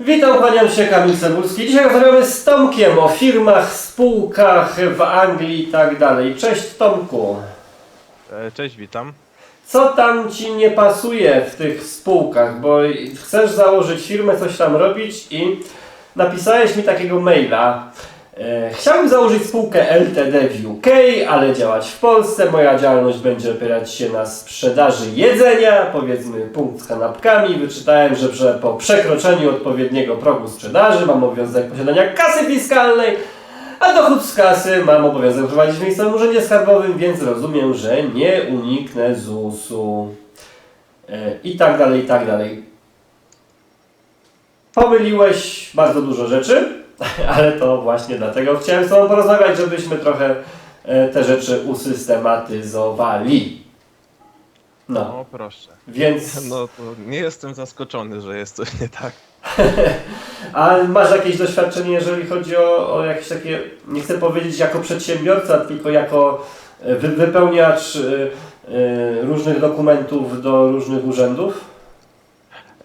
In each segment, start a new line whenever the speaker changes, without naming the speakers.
Witam, kłaniam się, Kamil Cebulski. Dzisiaj rozmawiamy z Tomkiem o firmach, spółkach w Anglii i tak dalej. Cześć Tomku.
E, Cześć, witam.
Co tam Ci nie pasuje w tych spółkach? Bo chcesz założyć firmę, coś tam robić i napisałeś mi takiego maila. E, Chciałbym założyć spółkę LTD w UK, ale działać w Polsce. Moja działalność będzie opierać się na sprzedaży jedzenia, powiedzmy punkt z kanapkami. Wyczytałem, że po przekroczeniu odpowiedniego progu sprzedaży mam obowiązek posiadania kasy fiskalnej, a dochód z kasy mam obowiązek prowadzić w miejscowym urzędzie skarbowym, więc rozumiem, że nie uniknę ZUS-u. E, I tak dalej, i tak dalej. Pomyliłeś bardzo dużo rzeczy, ale to właśnie dlatego chciałem z Tobą porozmawiać, żebyśmy trochę e, te rzeczy usystematyzowali. No,
No proszę.
więc.
No to nie jestem zaskoczony, że jest coś nie tak.
A masz jakieś doświadczenie, jeżeli chodzi o, o jakieś takie, nie chcę powiedzieć jako przedsiębiorca, tylko jako e, wy, wypełniacz y, y, różnych dokumentów do różnych urzędów?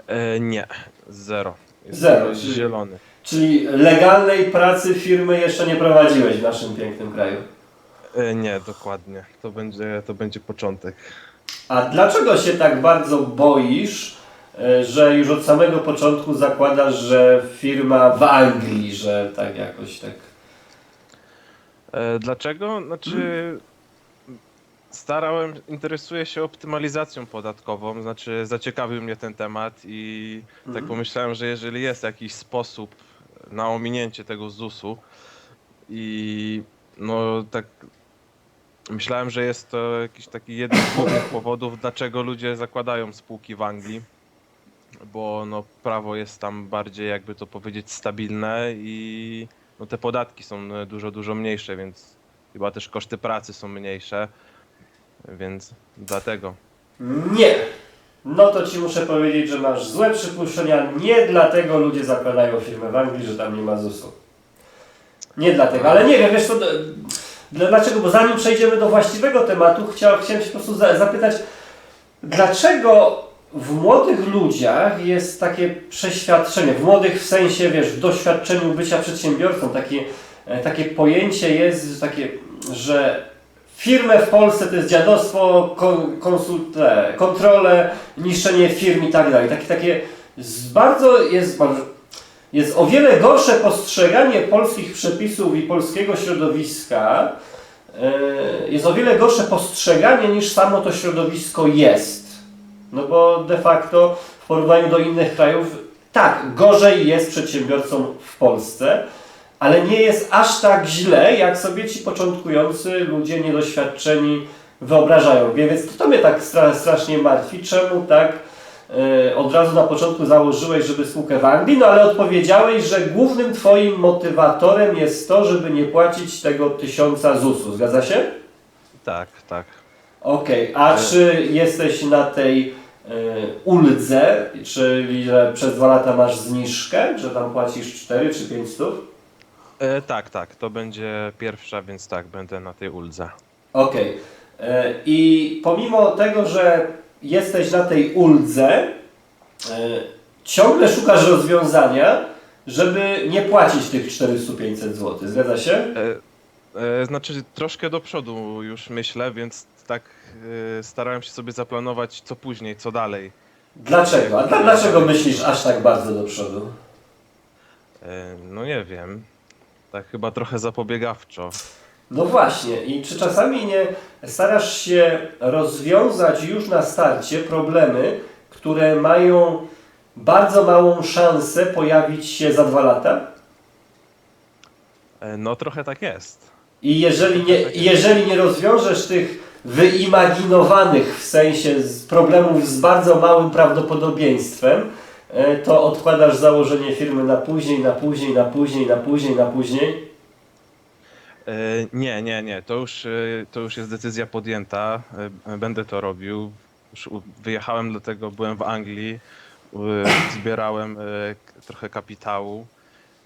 E, nie, zero. Jestem
Zero,
Zielony.
Czyli legalnej pracy firmy jeszcze nie prowadziłeś w naszym pięknym kraju.
E, nie, dokładnie. To będzie, to będzie początek.
A dlaczego się tak bardzo boisz, e, że już od samego początku zakładasz, że firma w Anglii, że tak jakoś tak.
E, dlaczego? Znaczy starałem, interesuję się optymalizacją podatkową, znaczy zaciekawił mnie ten temat i tak
Mhm.
pomyślałem, że jeżeli jest jakiś sposób na ominięcie tego ZUS-u i no tak myślałem, że jest to jakiś taki jeden z głównych powodów, dlaczego ludzie zakładają spółki w Anglii, bo no prawo jest tam bardziej jakby to powiedzieć stabilne i no te podatki są e, dużo, dużo mniejsze, więc chyba też koszty pracy są mniejsze, więc dlatego.
Nie. No to ci muszę powiedzieć, że masz złe przypuszczenia. Nie dlatego ludzie zakładają firmę w Anglii, że tam nie ma ZUS-u. Nie dlatego, ale nie wiem, wiesz co, dlaczego, bo zanim przejdziemy do właściwego tematu, chciał, chciałem się po prostu za, zapytać, dlaczego w młodych ludziach jest takie przeświadczenie, w młodych w sensie, wiesz, w doświadczeniu bycia przedsiębiorcą, takie, e, takie pojęcie jest, takie, że Firmę w Polsce to jest dziadostwo, kon, te, kontrole, niszczenie firm i tak dalej. Takie, takie bardzo jest, jest o wiele gorsze postrzeganie polskich przepisów i polskiego środowiska. e, Jest o wiele gorsze postrzeganie niż samo to środowisko jest. No bo de facto w porównaniu do innych krajów, tak, gorzej jest przedsiębiorcą w Polsce, ale nie jest aż tak źle, jak sobie ci początkujący ludzie niedoświadczeni wyobrażają. Więc to mnie tak stra strasznie martwi. Czemu tak e, od razu na początku założyłeś, żeby spółkę w Anglii, no ale odpowiedziałeś, że głównym twoim motywatorem jest to, żeby nie płacić tego tysiąca ZUS-u. Zgadza się?
Tak, tak.
Okej, a czy jesteś na tej e, uldze, czyli że przez dwa lata masz zniżkę, że tam płacisz 4 czy 5 stów?
E, tak, tak, to będzie pierwsza, więc tak, będę na tej uldze.
Okej. E, I pomimo tego, że jesteś na tej uldze, e, ciągle szukasz rozwiązania, żeby nie płacić tych 400-500 zł. Zgadza się?
E, e, znaczy troszkę do przodu już myślę, więc tak e, starałem się sobie zaplanować co później, co dalej.
Dlaczego? A dla, dlaczego myślisz aż tak bardzo do przodu?
E, no nie wiem, tak chyba trochę zapobiegawczo.
No właśnie. I czy czasami nie starasz się rozwiązać już na starcie problemy, które mają bardzo małą szansę pojawić się za dwa lata?
E, no trochę tak jest.
I jeżeli nie, i jeżeli nie rozwiążesz tych wyimaginowanych w sensie problemów z bardzo małym prawdopodobieństwem, to odkładasz założenie firmy na później, na później, na później, na później, na później.
E, Nie, nie, nie. To już, e, to już jest decyzja podjęta. E, Będę to robił. Już wyjechałem, dlatego byłem w Anglii. e, Zbierałem e, trochę kapitału.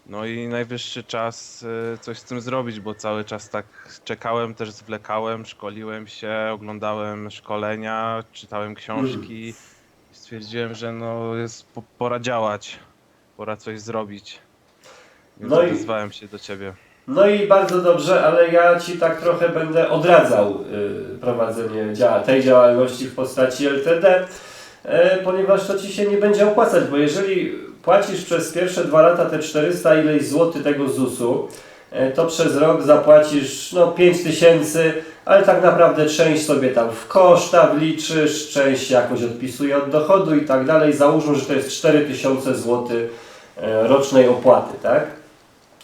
No i najwyższy czas e, coś z tym zrobić, bo cały czas tak czekałem, też zwlekałem, szkoliłem się, oglądałem szkolenia, czytałem książki. Stwierdziłem, że no jest po- pora działać. pora coś zrobić. Więc
No i-
odezwałem się do ciebie.
No i bardzo dobrze, ale ja Ci tak trochę będę odradzał y, prowadzenie dzia tej działalności w postaci LTD, y, ponieważ to Ci się nie będzie opłacać, bo jeżeli płacisz przez pierwsze dwa lata te 400 ileś złotych tego ZUS-u, y, to przez rok zapłacisz no 5 tysięcy, ale tak naprawdę część sobie tam w koszta wliczysz, część jakoś odpisuje od dochodu i tak dalej. Załóżmy, że to jest 4000 złotych y, rocznej opłaty, tak?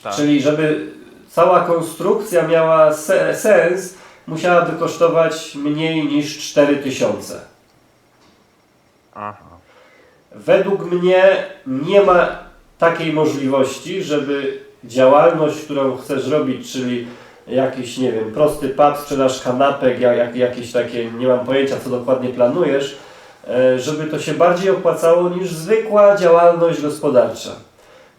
Tak.
Czyli żeby cała konstrukcja miała se sens, musiałaby kosztować mniej niż 4000.
Aha.
Według mnie nie ma takiej możliwości, żeby działalność, którą chcesz robić, czyli jakiś, nie wiem, prosty pub, sprzedaż kanapek, jak, jakieś takie, nie mam pojęcia co dokładnie planujesz, e, żeby to się bardziej opłacało niż zwykła działalność gospodarcza.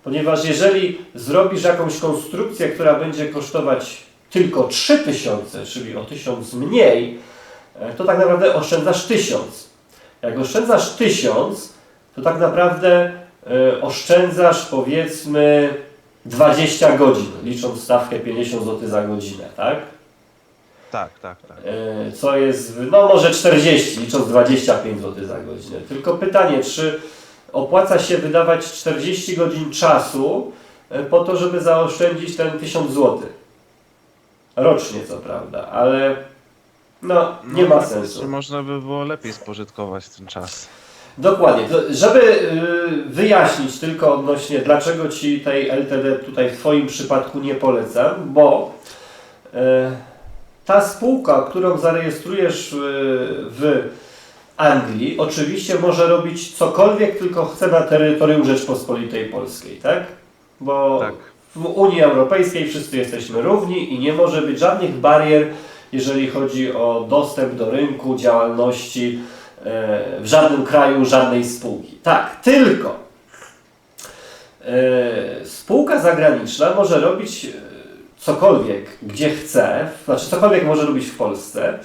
Ponieważ jeżeli zrobisz jakąś konstrukcję, która będzie kosztować tylko 3000, czyli o 1000 mniej, e, to tak naprawdę oszczędzasz 1000. Jak oszczędzasz 1000, to tak naprawdę e, oszczędzasz powiedzmy 20 godzin, licząc stawkę 50 zł za godzinę, tak?
Tak, tak, tak.
E, Co jest, no może 40, licząc 25 zł za godzinę. Tylko pytanie, czy opłaca się wydawać 40 godzin czasu e, po to, żeby zaoszczędzić ten 1000 zł? Rocznie, co prawda, ale no, nie ma sensu.
Czy można by było lepiej spożytkować ten czas?
Dokładnie. Żeby y, wyjaśnić tylko odnośnie, dlaczego Ci tej LTD tutaj w Twoim przypadku nie polecam, bo y, ta spółka, którą zarejestrujesz y, w Anglii, oczywiście może robić cokolwiek tylko chce na terytorium Rzeczpospolitej Polskiej, tak? Bo
Tak.
w Unii Europejskiej wszyscy jesteśmy równi i nie może być żadnych barier, jeżeli chodzi o dostęp do rynku, działalności w żadnym kraju, żadnej spółki. Tak, tylko e, spółka zagraniczna może robić e, cokolwiek, gdzie chce, znaczy cokolwiek może robić w Polsce,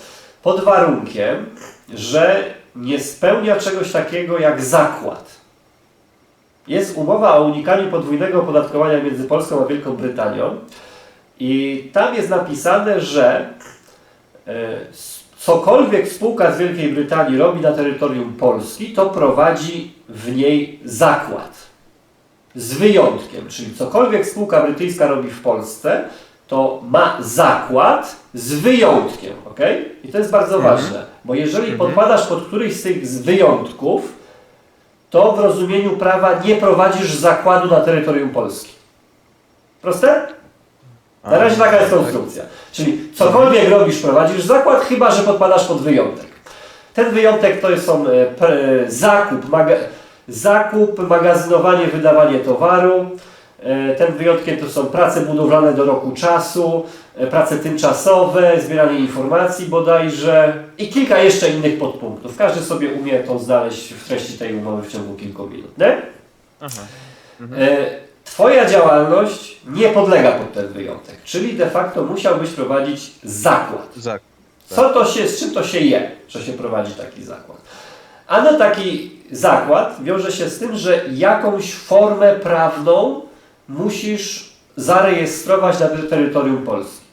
pod warunkiem, że nie spełnia czegoś takiego jak zakład. Jest umowa o unikaniu podwójnego opodatkowania między Polską a Wielką Brytanią i tam jest napisane, że e, cokolwiek spółka z Wielkiej Brytanii robi na terytorium Polski, to prowadzi w niej zakład. Z wyjątkiem, czyli cokolwiek spółka brytyjska robi w Polsce, to ma zakład z wyjątkiem, ok? I to jest bardzo
Mhm.
ważne, bo jeżeli
Mhm.
podpadasz pod któryś z tych wyjątków, to w rozumieniu prawa nie prowadzisz zakładu na terytorium Polski. Proste? Na razie taka jest konstrukcja. Czyli cokolwiek robisz, prowadzisz zakład, chyba że podpadasz pod wyjątek. Ten wyjątek to są e, zakup, maga, zakup, magazynowanie, wydawanie towaru. E, Ten wyjątkiem to są prace budowlane do roku czasu, e, prace tymczasowe, zbieranie informacji bodajże i kilka jeszcze innych podpunktów. Każdy sobie umie to znaleźć w treści tej umowy w ciągu kilku minut. Nie?
Aha.
E, Twoja działalność nie podlega pod ten wyjątek, czyli de facto musiałbyś prowadzić zakład.
Zak.
Co to się, z czym to się je, że się prowadzi taki zakład? Ano taki zakład wiąże się z tym, że jakąś formę prawną musisz zarejestrować na terytorium Polski.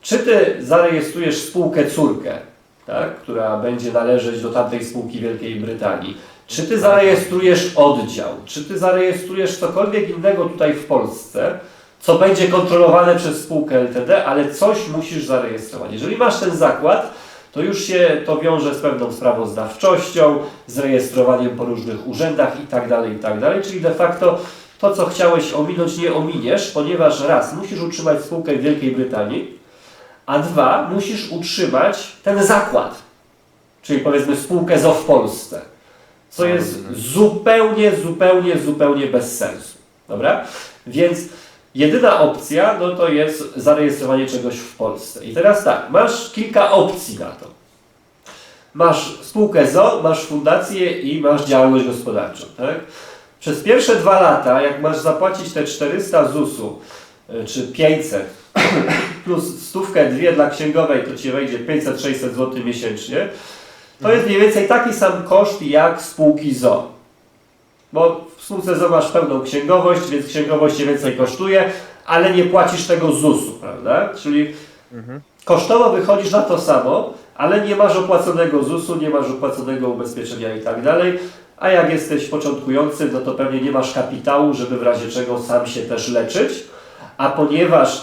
Czy ty zarejestrujesz spółkę córkę, tak, która będzie należeć do tamtej spółki Wielkiej Brytanii? Czy ty zarejestrujesz oddział? Czy ty zarejestrujesz cokolwiek innego tutaj w Polsce, co będzie kontrolowane przez spółkę LTD, ale coś musisz zarejestrować. Jeżeli masz ten zakład, to już się to wiąże z pewną sprawozdawczością, z rejestrowaniem po różnych urzędach i tak dalej, i tak dalej. Czyli de facto to, co chciałeś ominąć, nie ominiesz, ponieważ raz, musisz utrzymać spółkę w Wielkiej Brytanii, a dwa, musisz utrzymać ten zakład, czyli powiedzmy spółkę ZO w Polsce, co jest zupełnie, zupełnie, zupełnie bez sensu. Dobra? Więc jedyna opcja, no to jest zarejestrowanie czegoś w Polsce. I teraz tak, masz kilka opcji na to. Masz spółkę ZO, masz fundację i masz działalność gospodarczą, tak? Przez pierwsze dwa lata, jak masz zapłacić te 400 ZUS-u, y, czy 500, plus stówkę, dwie dla księgowej, to Ci wejdzie 500-600 zł miesięcznie, to jest mniej więcej taki sam koszt jak spółki ZO. Bo w spółce ZO masz pełną księgowość, więc księgowość cię więcej kosztuje, ale nie płacisz tego ZUS-u, prawda? Czyli
Mhm.
kosztowo wychodzisz na to samo, ale nie masz opłaconego ZUS-u, nie masz opłaconego ubezpieczenia i tak dalej. A jak jesteś początkujący, no to pewnie nie masz kapitału, żeby w razie czego sam się też leczyć. A ponieważ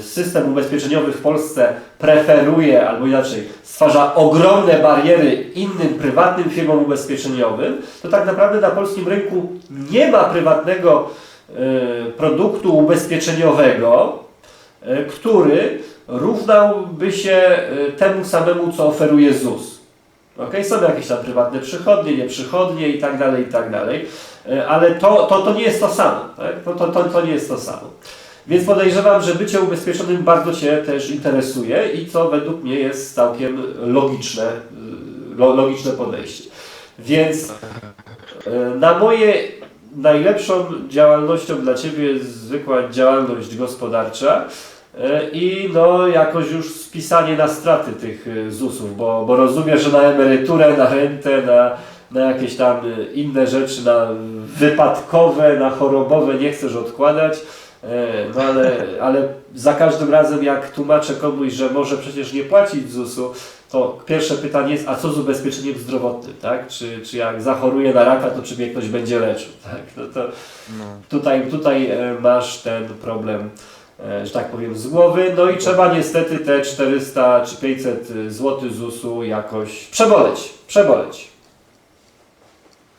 system ubezpieczeniowy w Polsce preferuje, albo inaczej, stwarza ogromne bariery innym prywatnym firmom ubezpieczeniowym, to tak naprawdę na polskim rynku nie ma prywatnego y, produktu ubezpieczeniowego, y, który równałby się y, temu samemu, co oferuje ZUS. Okay? Są jakieś tam prywatne przychodnie, nieprzychodnie i tak dalej, i tak dalej, Y, ale to, to, to nie jest to samo. Tak? To, to, to, to nie jest to samo. Więc podejrzewam, że bycie ubezpieczonym bardzo Cię też interesuje i co według mnie jest całkiem logiczne, y, lo, logiczne podejście. Więc y, na moje najlepszą działalnością dla Ciebie jest zwykła działalność gospodarcza y, i no jakoś już spisanie na straty tych ZUS-ów, bo, bo rozumiem, że na emeryturę, na rentę, na, na jakieś tam inne rzeczy, na wypadkowe, na chorobowe nie chcesz odkładać. E, No ale, ale za każdym razem jak tłumaczę komuś, że może przecież nie płacić ZUS-u, to pierwsze pytanie jest, a co z ubezpieczeniem zdrowotnym, tak? Czy, czy jak zachoruję na raka, to czy mnie ktoś będzie leczył, tak? No to
No.
tutaj, tutaj e, masz ten problem, e, że tak powiem, z głowy, no i trzeba niestety te 400 czy 500 zł ZUS-u jakoś przeboleć, przeboleć.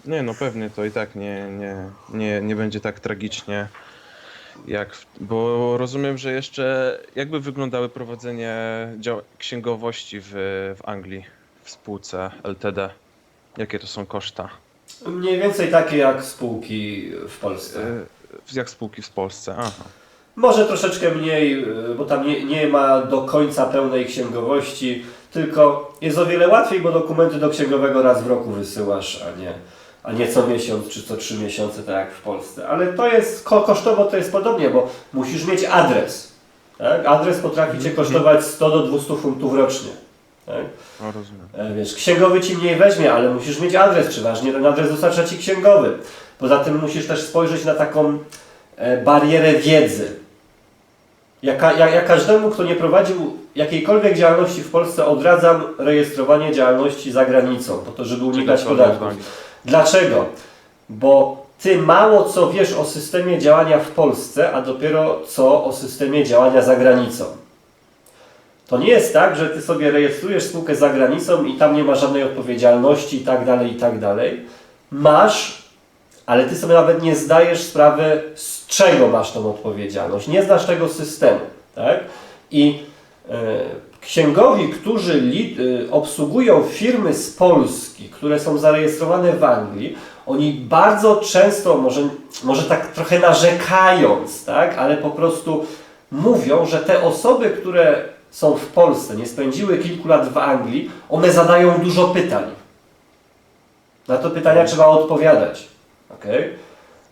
Nie, no pewnie to i tak nie, nie, nie, nie będzie tak tragicznie. Jak, w- bo rozumiem, że jeszcze jakby wyglądały prowadzenie dział- księgowości w, w Anglii w spółce LTD? Jakie to są koszta?
Mniej więcej takie jak spółki w Polsce.
Y, Jak spółki w Polsce? Aha.
Może troszeczkę mniej, y, bo tam nie, nie ma do końca pełnej księgowości, tylko jest o wiele łatwiej, bo dokumenty do księgowego raz w roku wysyłasz, a nie, a nie co miesiąc czy co trzy miesiące, tak jak w Polsce. Ale to jest, ko- kosztowo to jest podobnie, bo musisz mieć adres. Tak? Adres potrafi Cię kosztować 100 do 200 funtów rocznie. Tak?
No.
E, Wiesz, księgowy ci mniej weźmie, ale musisz mieć adres, przeważnie ten adres dostarcza ci księgowy. Poza tym musisz też spojrzeć na taką e, barierę wiedzy. Jaka, ja, ja każdemu, kto nie prowadził jakiejkolwiek działalności w Polsce, odradzam rejestrowanie działalności za granicą, po to, żeby unikać podatków. Dlaczego? Bo ty mało co wiesz o systemie działania w Polsce, a dopiero co o systemie działania za granicą. To nie jest tak, że ty sobie rejestrujesz spółkę za granicą i tam nie ma żadnej odpowiedzialności i tak dalej, i tak dalej. Masz, ale ty sobie nawet nie zdajesz sprawy, z czego masz tą odpowiedzialność. Nie znasz tego systemu, tak? I e, księgowi, którzy e, obsługują firmy z Polski, które są zarejestrowane w Anglii, oni bardzo często, może, może tak trochę narzekając, tak? Ale po prostu mówią, że te osoby, które są w Polsce, nie spędziły kilku lat w Anglii, one zadają dużo pytań. Na to pytania trzeba odpowiadać. Okay?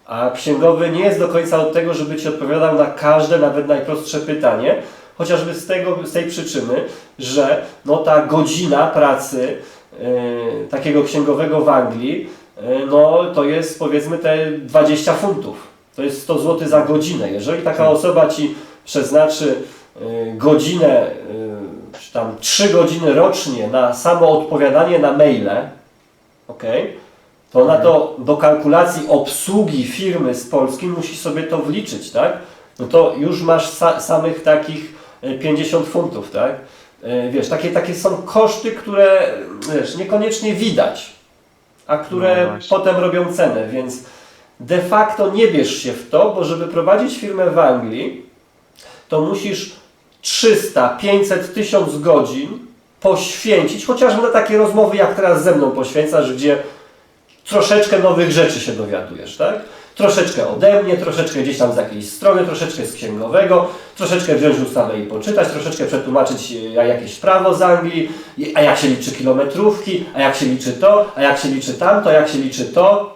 A księgowy nie jest do końca od tego, żeby Ci odpowiadał na każde, nawet najprostsze pytanie, chociażby z, tego, z tej przyczyny, że no, ta godzina pracy yy, takiego księgowego w Anglii, yy, no, to jest powiedzmy te 20 funtów. To jest 100 zł za godzinę. Jeżeli taka osoba Ci przeznaczy yy, godzinę, czy tam 3 godziny rocznie na samo odpowiadanie na maile, okej, to na to do kalkulacji obsługi firmy z Polski musi sobie to wliczyć, tak? No to już masz sa samych takich e, 50 funtów, tak? E, Wiesz, takie, takie są koszty, które wiesz, niekoniecznie widać, a
No
które
właśnie.
potem robią cenę, więc de facto nie bierz się w to, bo żeby prowadzić firmę w Anglii, to musisz 300, 500, 1000 godzin poświęcić, chociażby na takie rozmowy, jak teraz ze mną poświęcasz, gdzie troszeczkę nowych rzeczy się dowiadujesz, tak? Troszeczkę ode mnie, troszeczkę gdzieś tam z jakiejś strony, troszeczkę z księgowego, troszeczkę wziąć ustawę i poczytać, troszeczkę przetłumaczyć e, jakieś prawo z Anglii, a jak się liczy kilometrówki, a jak się liczy to, a jak się liczy tamto, a jak się liczy to.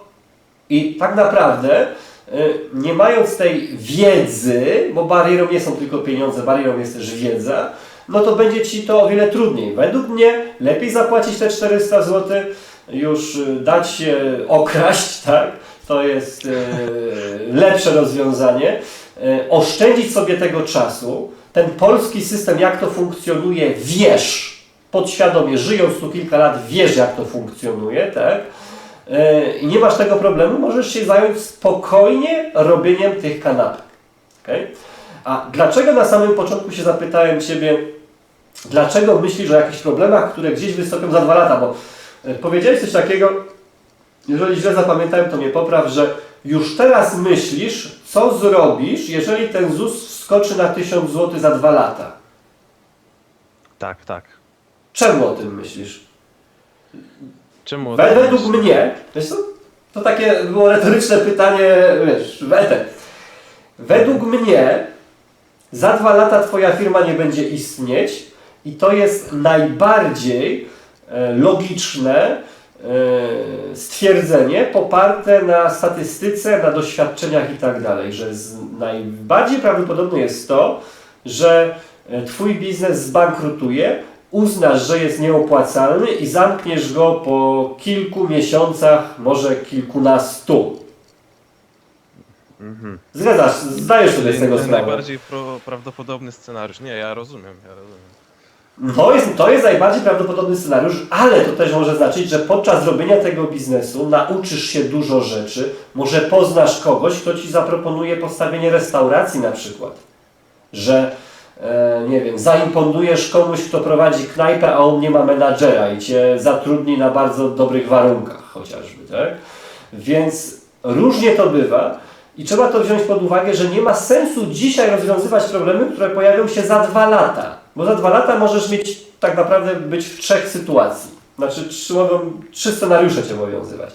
I tak naprawdę, y, nie mając tej wiedzy, bo barierą nie są tylko pieniądze, barierą jest też wiedza, no to będzie Ci to o wiele trudniej. Według mnie lepiej zapłacić te 400 zł, już y, dać się okraść, tak? To jest e, lepsze rozwiązanie. E, oszczędzić sobie tego czasu. Ten polski system, jak to funkcjonuje, wiesz, podświadomie, żyjąc tu kilka lat, wiesz, jak to funkcjonuje, tak? E, I nie masz tego problemu, możesz się zająć spokojnie robieniem tych kanapek. Okay? A dlaczego na samym początku się zapytałem Ciebie, dlaczego myślisz o jakichś problemach, które gdzieś wystąpią za dwa lata? Bo powiedziałeś coś takiego, jeżeli źle zapamiętałem, to mnie popraw, że już teraz myślisz, co zrobisz, jeżeli ten ZUS wskoczy na 1000 zł za dwa lata.
Tak, tak.
Czemu o tym myślisz?
Czemu? o tym
Według
myślisz?
mnie, wiesz co, to takie było retoryczne pytanie, wiesz, w eter. Według mnie za dwa lata Twoja firma nie będzie istnieć i to jest najbardziej e, logiczne stwierdzenie poparte na statystyce, na doświadczeniach i tak dalej, że najbardziej prawdopodobne jest to, że e, Twój biznes zbankrutuje, uznasz, że jest nieopłacalny i zamkniesz go po kilku miesiącach, może kilkunastu.
Mhm.
Zgadzasz, zdajesz sobie z tego sprawę.
najbardziej pro, prawdopodobny scenariusz. Nie, ja rozumiem, ja rozumiem.
To jest, to jest najbardziej prawdopodobny scenariusz, ale to też może znaczyć, że podczas robienia tego biznesu nauczysz się dużo rzeczy, może poznasz kogoś, kto Ci zaproponuje postawienie restauracji na przykład. Że, e, nie wiem, zaimponujesz komuś, kto prowadzi knajpę, a on nie ma menadżera i Cię zatrudni na bardzo dobrych warunkach chociażby, tak? Więc różnie to bywa i trzeba to wziąć pod uwagę, że nie ma sensu dzisiaj rozwiązywać problemy, które pojawią się za dwa lata. Bo za dwa lata możesz mieć tak naprawdę być w trzech sytuacji. Znaczy trzy, mogą, trzy scenariusze Cię obowiązywać.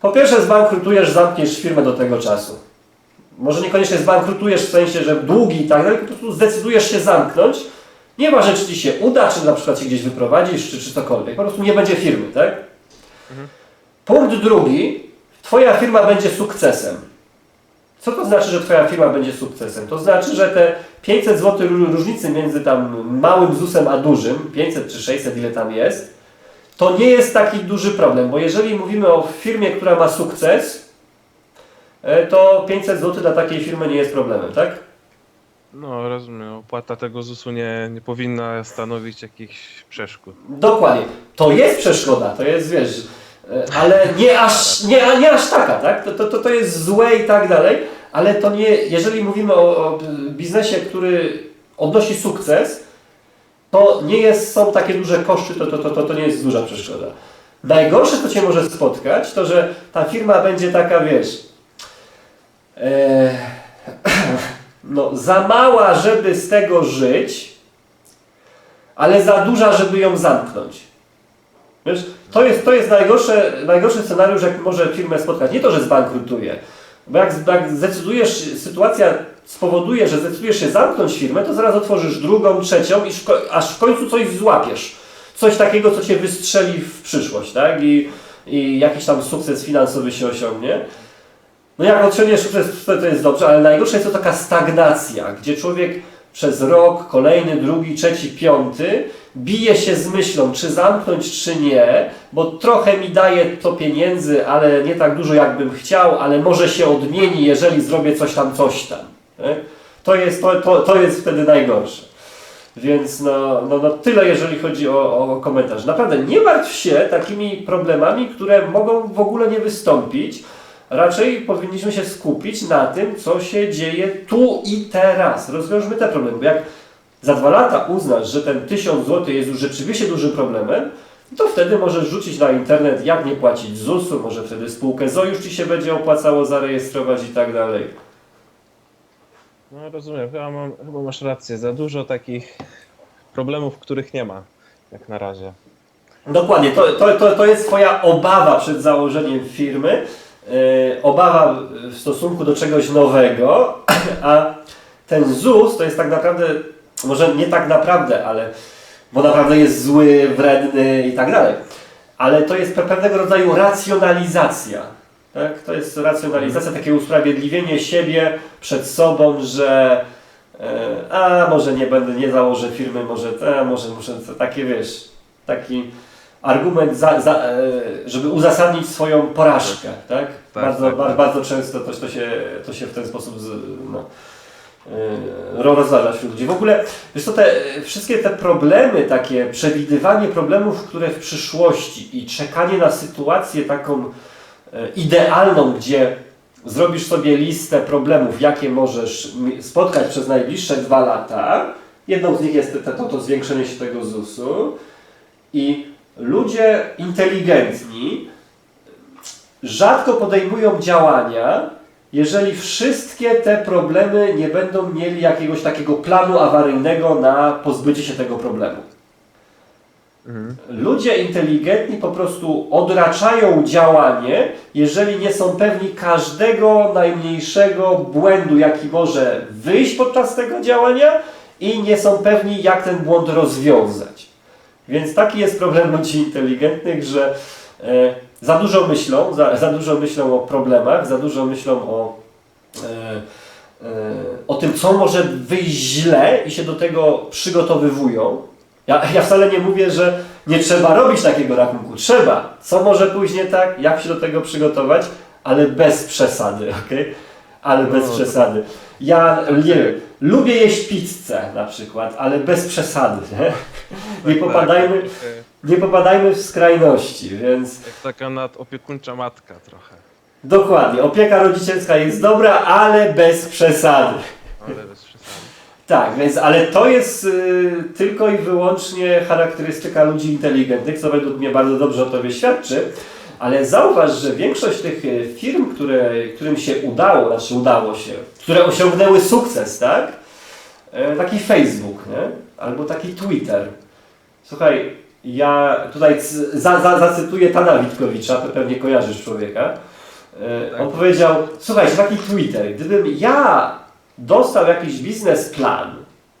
Po pierwsze zbankrutujesz, zamkniesz firmę do tego czasu. Może niekoniecznie zbankrutujesz w sensie, że długi i tak dalej, po prostu zdecydujesz się zamknąć. Nie ma, że czy Ci się uda, czy na przykład się gdzieś wyprowadzisz, czy, czy cokolwiek. Po prostu nie będzie firmy, tak? Punkt drugi. Twoja firma będzie sukcesem. Co to znaczy, że Twoja firma będzie sukcesem? To znaczy, że te 500 zł ró- różnicy między tam małym ZUS-em a dużym, 500 czy 600, ile tam jest, to nie jest taki duży problem, bo jeżeli mówimy o firmie, która ma sukces, e, to 500 zł dla takiej firmy nie jest problemem, tak?
No, rozumiem. Opłata tego ZUS-u nie, nie powinna stanowić jakichś przeszkód.
Dokładnie. To jest przeszkoda, to jest, wiesz, ale nie aż, nie, nie aż taka, tak? To, to, to, to jest złe i tak dalej, ale to nie, jeżeli mówimy o, o biznesie, który odnosi sukces, to nie jest, są takie duże koszty, to, to, to, to, to nie jest duża przeszkoda. Najgorsze, co Cię może spotkać, to że ta firma będzie taka, wiesz, e, no, za mała, żeby z tego żyć, ale za duża, żeby ją zamknąć. Wiesz, to jest, to jest najgorsze, najgorszy scenariusz, jak może firmę spotkać. Nie to, że zbankrutuje. Bo jak, jak zdecydujesz, sytuacja spowoduje, że zdecydujesz się zamknąć firmę, to zaraz otworzysz drugą, trzecią i aż w końcu coś złapiesz. Coś takiego, co cię wystrzeli w przyszłość, tak? I, i jakiś tam sukces finansowy się osiągnie. No jak osiągniesz sukces, to, jest dobrze, ale najgorsza jest to taka stagnacja, gdzie człowiek przez rok, kolejny, drugi, trzeci, piąty bije się z myślą, czy zamknąć, czy nie, bo trochę mi daje to pieniędzy, ale nie tak dużo, jakbym chciał, ale może się odmieni, jeżeli zrobię coś tam, coś tam. To jest, to, to, to jest wtedy najgorsze. Więc no, no, no tyle, jeżeli chodzi o, o komentarz. Naprawdę nie martw się takimi problemami, które mogą w ogóle nie wystąpić. Raczej powinniśmy się skupić na tym, co się dzieje tu i teraz. Rozwiążmy te problemy. Bo jak za dwa lata uznasz, że ten 1000 zł jest już rzeczywiście dużym problemem, to wtedy możesz rzucić na internet, jak nie płacić ZUS-u, może wtedy spółkę ZO już Ci się będzie opłacało zarejestrować i tak dalej.
No, rozumiem. Chyba, mam, chyba masz rację. Za dużo takich problemów, których nie ma. Jak na razie.
Dokładnie, to, to, to, to jest Twoja obawa przed założeniem firmy, yy, obawa w stosunku do czegoś nowego, a ten ZUS to jest tak naprawdę, może nie tak naprawdę, ale bo naprawdę jest zły, wredny i tak dalej, ale to jest pe- pewnego rodzaju racjonalizacja. Tak? To jest racjonalizacja, takie usprawiedliwienie siebie przed sobą, że e, a może nie będę, nie założę firmy, może, a może muszę, takie wiesz, taki argument, za, za, e, żeby uzasadnić swoją porażkę, tak?
Tak,
bardzo,
tak,
ba-
tak.
bardzo często to, to, się, to się w ten sposób z, no, rozważa wśród ludzi. W ogóle, wiesz co, te, wszystkie te problemy, takie przewidywanie problemów, które w przyszłości i czekanie na sytuację taką e, idealną, gdzie zrobisz sobie listę problemów, jakie możesz spotkać przez najbliższe dwa lata. Jedną z nich jest to, to zwiększenie się tego ZUS-u. I ludzie inteligentni rzadko podejmują działania, jeżeli wszystkie te problemy nie będą mieli jakiegoś takiego planu awaryjnego na pozbycie się tego problemu.
Mhm.
Ludzie inteligentni po prostu odraczają działanie, jeżeli nie są pewni każdego najmniejszego błędu, jaki może wyjść podczas tego działania i nie są pewni, jak ten błąd rozwiązać. Więc taki jest problem ludzi inteligentnych, że e, za dużo myślą, za, za dużo myślą o problemach, za dużo myślą o, e, e, o tym, co może wyjść źle i się do tego przygotowywują. Ja, ja wcale nie mówię, że nie trzeba robić takiego rachunku. Trzeba. Co może pójść nie tak, jak się do tego przygotować, ale bez przesady, ok? Ale bez
No,
przesady. Ja nie wiem, lubię jeść pizzę na przykład, ale bez przesady. Nie, nie,
Tak,
popadajmy,
tak,
nie popadajmy w skrajności, więc
Jak taka nadopiekuńcza matka trochę,
dokładnie. Opieka rodzicielska jest dobra, ale bez przesady.
ale bez przesady.
Tak, więc, ale to jest y, tylko i wyłącznie charakterystyka ludzi inteligentnych, co według mnie bardzo dobrze o tobie świadczy. Ale zauważ, że większość tych y, firm, które, którym się udało, znaczy udało się, które osiągnęły sukces, tak? E, Taki Facebook, nie? Albo taki Twitter. Słuchaj, ja tutaj za, za, zacytuję Tana Witkowicza, to pewnie kojarzysz człowieka. E,
Tak.
On powiedział, słuchajcie, taki Twitter, gdybym ja dostał jakiś biznesplan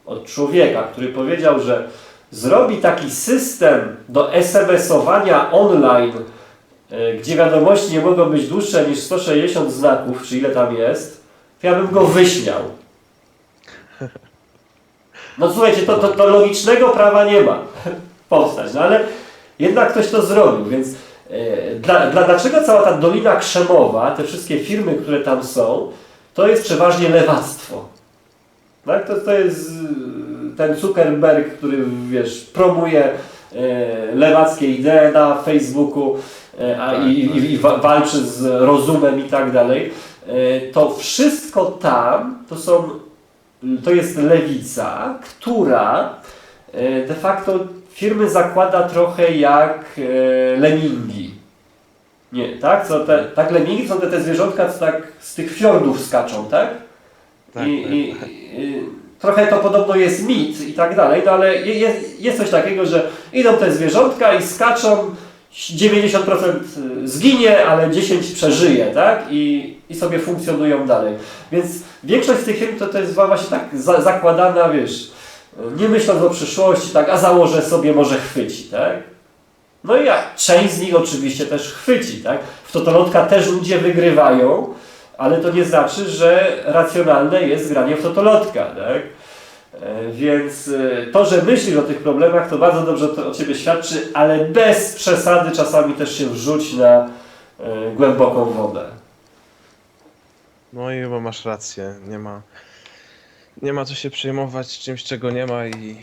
od człowieka, który powiedział, że zrobi taki system do SMS-owania online, e, gdzie wiadomości nie mogą być dłuższe niż 160 znaków, czy ile tam jest, to ja bym go wyśmiał. No słuchajcie, to, to, to logicznego prawa nie ma powstać, no ale jednak ktoś to zrobił, więc e, dla, dla, dlaczego cała ta Dolina Krzemowa, te wszystkie firmy, które tam są, to jest przeważnie lewactwo. Tak? To, to jest y, ten Zuckerberg, który wiesz, promuje e, lewackie idee na Facebooku e, a,
Tak,
i,
tak.
i, i wa- walczy z rozumem i tak dalej. E, to wszystko tam to są to jest lewica, która e, de facto firmy zakłada trochę jak e, lemingi. Nie, tak? Co te, tak lemingi są te, te zwierzątka, co tak z tych fiordów skaczą, tak?
Tak,
I,
tak.
i, i, trochę to podobno jest mit i tak dalej, no ale je- jest, jest coś takiego, że idą te zwierzątka i skaczą, 90% zginie, ale 10% przeżyje, tak? I, i sobie funkcjonują dalej. Więc większość z tych firm to, to jest właśnie tak za, zakładana, wiesz, nie myśląc o przyszłości, tak, a założę sobie, może chwyci, tak? No i ja, część z nich oczywiście też chwyci, tak? W Totolotka też ludzie wygrywają, ale to nie znaczy, że racjonalne jest granie w Totolotka, tak? E, Więc e, to, że myślisz o tych problemach, to bardzo dobrze to o Ciebie świadczy, ale bez przesady czasami też się wrzuć na e, głęboką wodę.
No i chyba masz rację, nie ma, nie ma co się przejmować czymś, czego nie ma i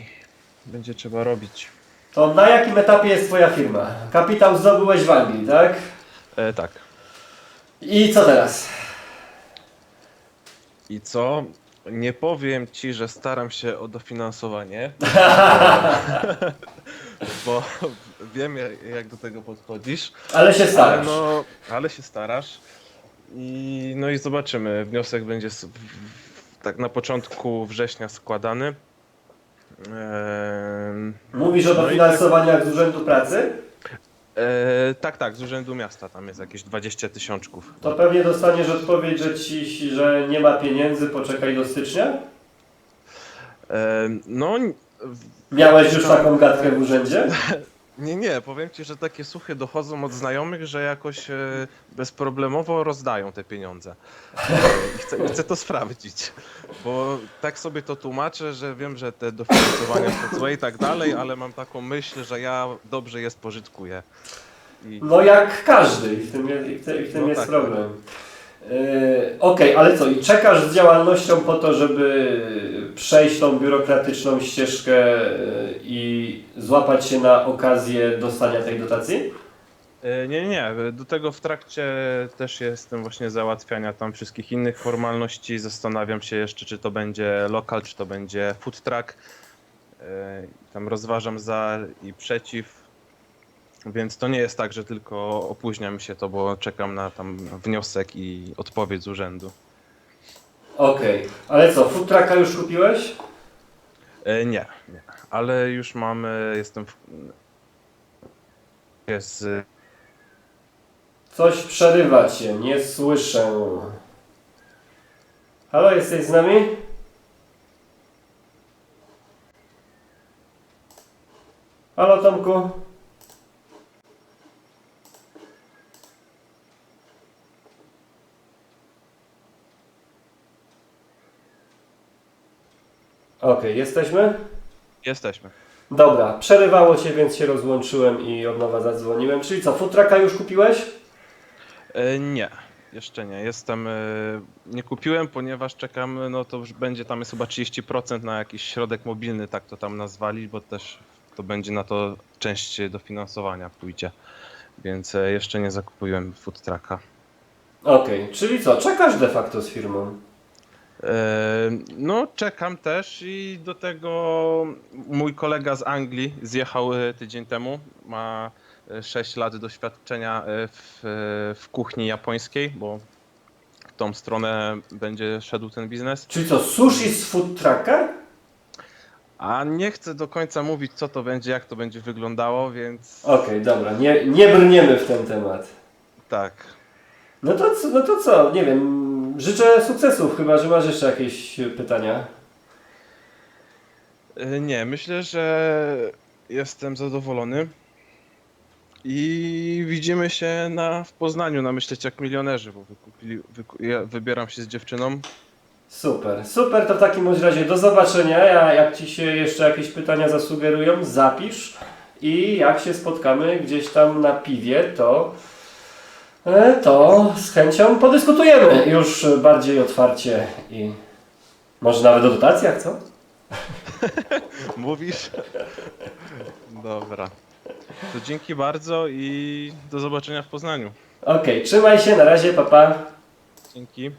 będzie trzeba robić.
To na jakim etapie jest Twoja firma? Kapitał zdobyłeś w Anglii, tak?
E, tak.
I co teraz?
I co? Nie powiem ci, że staram się o dofinansowanie, bo wiem jak- jak do tego podchodzisz,
Ale się
ale,
starasz.
no, ale się starasz. I, no i zobaczymy. Wniosek będzie s- w, w, tak na początku września składany. Ehm,
Mówisz o
no i
dofinansowaniach z Urzędu Pracy?
e, tak, tak, z Urzędu Miasta tam jest jakieś 20 tysiączków.
To pewnie dostaniesz odpowiedź, że ci, że nie ma pieniędzy, poczekaj do stycznia?
E, no, w-
Miałeś już taką gadkę w urzędzie?
Nie, nie, powiem ci, że takie słuchy dochodzą od znajomych, że jakoś e, bezproblemowo rozdają te pieniądze. E, I chcę, i chcę to sprawdzić, bo tak sobie to tłumaczę, że wiem, że te dofinansowania są złe i tak dalej, ale mam taką myśl, że ja dobrze je spożytkuję. I
No jak każdy i w tym, i w te- i w tym
No
jest
tak,
problem. Yy, Okej, ale co, i czekasz z działalnością po to, żeby przejść tą biurokratyczną ścieżkę yy, i złapać się na okazję dostania tej dotacji?
E, Nie, nie, do tego w trakcie też jestem właśnie załatwiania tam wszystkich innych formalności. Zastanawiam się jeszcze, czy to będzie lokal, czy to będzie food truck. Tam rozważam za i przeciw. Więc to nie jest tak, że tylko opóźniam się to, bo czekam na tam wniosek i odpowiedź z urzędu.
Okej, ale co, food trucka już kupiłeś?
E, Nie, nie, ale już mamy, jestem w... Jest, e,
Coś przerywa cię, nie słyszę. Halo, jesteś z nami? Halo Tomku? Okej, jesteśmy?
jesteśmy.
Dobra, przerywało cię, więc się rozłączyłem i od nowa zadzwoniłem. Czyli co, futraka już kupiłeś?
E, Nie, jeszcze nie. Jestem. e, Nie kupiłem, ponieważ czekam, no to już będzie tam jest chyba 30% na jakiś środek mobilny, tak to tam nazwali, bo też to będzie na to część dofinansowania pójdzie. Więc e, jeszcze nie zakupiłem food trucka.
Okej, czyli co, czekasz de facto z firmą?
E, No, czekam też i do tego mój kolega z Anglii zjechał e, tydzień temu. Ma e, 6 lat doświadczenia e, w, e, w kuchni japońskiej, bo w tą stronę będzie szedł ten biznes.
Czyli co, sushi z food trucka?
A nie chcę do końca mówić, co to będzie, jak to będzie wyglądało, więc
Okej, dobra, nie, nie brniemy w ten temat.
tak.
No to, no to co, nie wiem, życzę sukcesów, chyba że masz jeszcze jakieś pytania.
E, Nie, myślę, że jestem zadowolony. I widzimy się na, w Poznaniu na Myśleć jak milionerzy, bo wykupili, wyku, ja wybieram się z dziewczyną.
Super, super, to w takim bądź razie do zobaczenia. Ja, jak Ci się jeszcze jakieś pytania zasugerują, zapisz i jak się spotkamy gdzieś tam na piwie, to, to z chęcią podyskutujemy już bardziej otwarcie i może nawet o dotacjach, co?
Mówisz? Dobra. To dzięki bardzo i do zobaczenia w Poznaniu.
Okej, trzymaj się, na razie, papa. Pa.
Dzięki.